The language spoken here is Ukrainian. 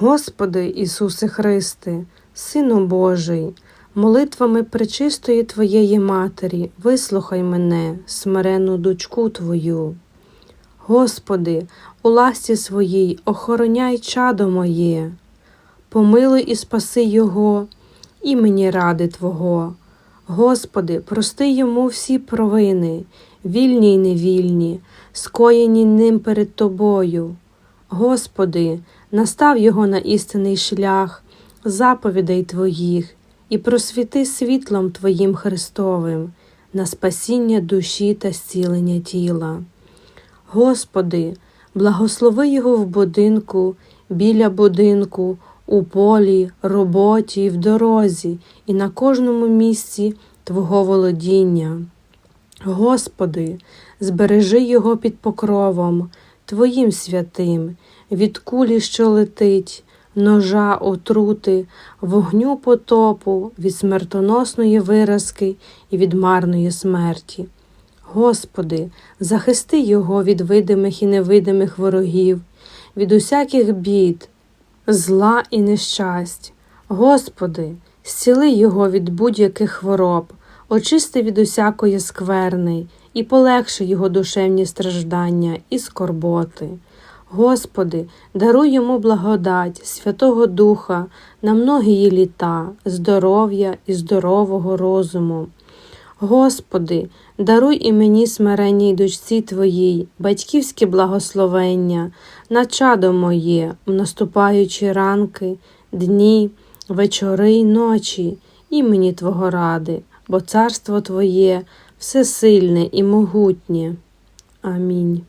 Господи Ісусе Христе, Сину Божий, молитвами пречистої Твоєї Матері, вислухай мене, смирену дочку Твою. Господи, у ласті своїй охороняй чадо моє, помилуй і спаси Його, імені ради Твого. Господи, прости йому всі провини, вільні й невільні, скоєні ним перед Тобою. Господи, настав його на істинний шлях, заповідей Твоїх, і просвіти світлом Твоїм Христовим на спасіння душі та зцілення тіла. Господи, благослови його в будинку, біля будинку, у полі, роботі, в дорозі, і на кожному місці Твого володіння. Господи, збережи його під покровом, Твоїм святим, від кулі, що летить, ножа отрути, вогню потопу, від смертоносної виразки і від марної смерті. Господи, захисти його від видимих і невидимих ворогів, від усяких бід, зла і нещасть. Господи, зціли його від будь-яких хвороб, очисти від усякої скверни і полегши його душевні страждання і скорботи. Господи, даруй йому благодать Святого Духа на многії літа, здоров'я і здорового розуму. Господи, даруй і мені смиренній дочці Твоїй, батьківське благословення, на чадо моє, в наступаючі ранки, дні, вечори й ночі, імені Твого ради, бо царство Твоє всесильне і могутнє. Амінь.